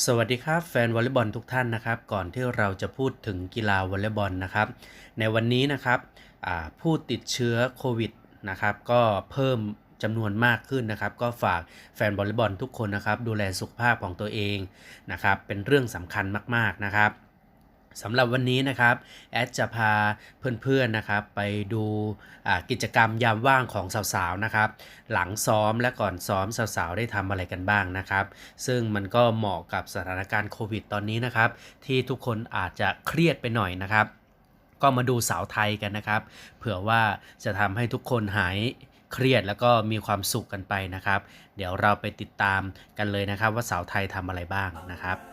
สวัสดีครับแฟนวอลเลย์บอลทุกท่านนะครับ ก่อนที่เราจะพูดถึงกีฬาวอลเลย์บอลนะครับ ในวันนี้นะครับผู้ติดเชื้อโควิดนะครับก็เพิ่มจำนวนมากขึ้นนะครับ ก็ฝากแฟนวอลเลย์บอลทุกคนนะครับ ดูแลสุขภาพของตัวเองนะครับ เป็นเรื่องสำคัญมากๆนะครับ สำหรับวันนี้นะครับแอดจะพาเพื่อนๆนะครับไปดูกิจกรรมยามว่างของสาวๆนะครับ หลังซ้อมและก่อนซ้อมสาวๆได้ทำอะไรกันบ้างนะครับ ซึ่งมันก็เหมาะกับสถานการณ์โควิดตอนนี้นะครับ ที่ทุกคนอาจจะเครียดไปหน่อยนะครับ ก็มาดูสาวไทยกันนะครับ เผื่อว่าจะทำให้ทุกคนหายเครียดแล้วก็มีความสุขกันไปนะครับ เดี๋ยวเราไปติดตามกันเลยนะครับ ว่าสาวไทยทำอะไรบ้างนะครับ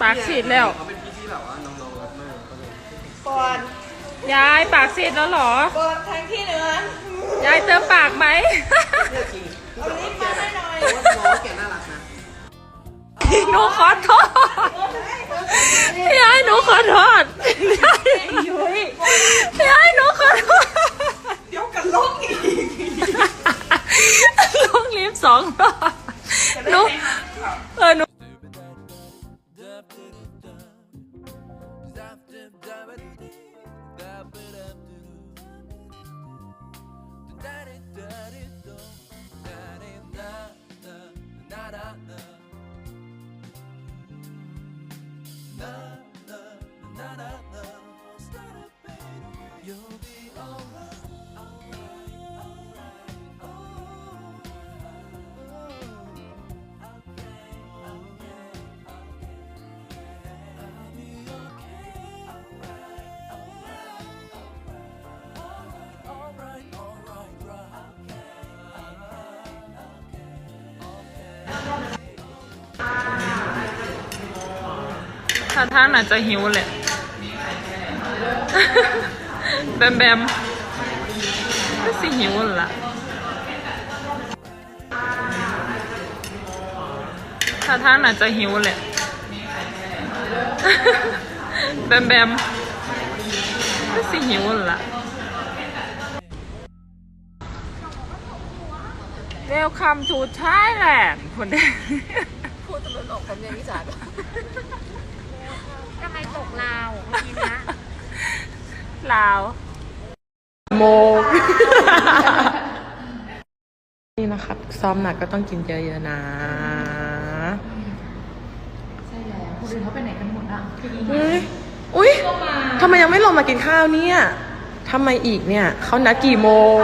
ปากฉีดแล้ว เขาเป็นพี่ที่แบบว่าน้องๆรักมากก็เลยก่อนยายปากฉีดแล้วเหรอก่อนทางที่เหนือยายเติมปากไหมเนี่ยจริงคือเอาแบบลิ้นมาให้หน่อย ว่าน้องแกน่ารักนะหนูขอโทษยายหนูขอโทษยายยายหนูขอโทษเดี๋ยวกันลงอีกลงลิฟต์สองรอบหนูเออหนู ท่าทางน่าจะหิวแหละ แบมแบมก็สิหิวล่ะท่าทางน่าจะหิวแหละ แบมแบมก็สิหิวล่ะ Welcome to Thailand คนเดียวพูดตลุนออกผมเรียนวิสาหทำ ไมตกลาวเมื่อกี้นะลาว โมก นี่นะครับ ซ้อมหนักก็ต้องกินเยอะๆนะ ใช่แล้วคนอื่นเขาไปไหนกันหมดอะเฮ้ยอุ้ยทำไมยังไม่ลงมากินข้าวเนี่ยทำไมอีกเนี่ย เขานัดกี่โมง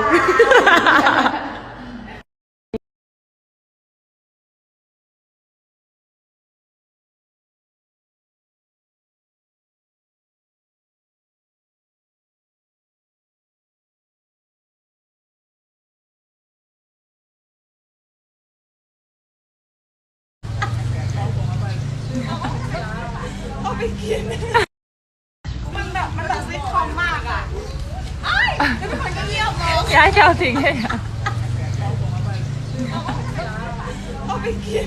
ก็ไปกิน มันแบบมันแบบซิทคอมมากอะไอ้แล้วทุกคนก็เงียบมองย้ายเจ้าทิ้งให้ยังเอาไปกิน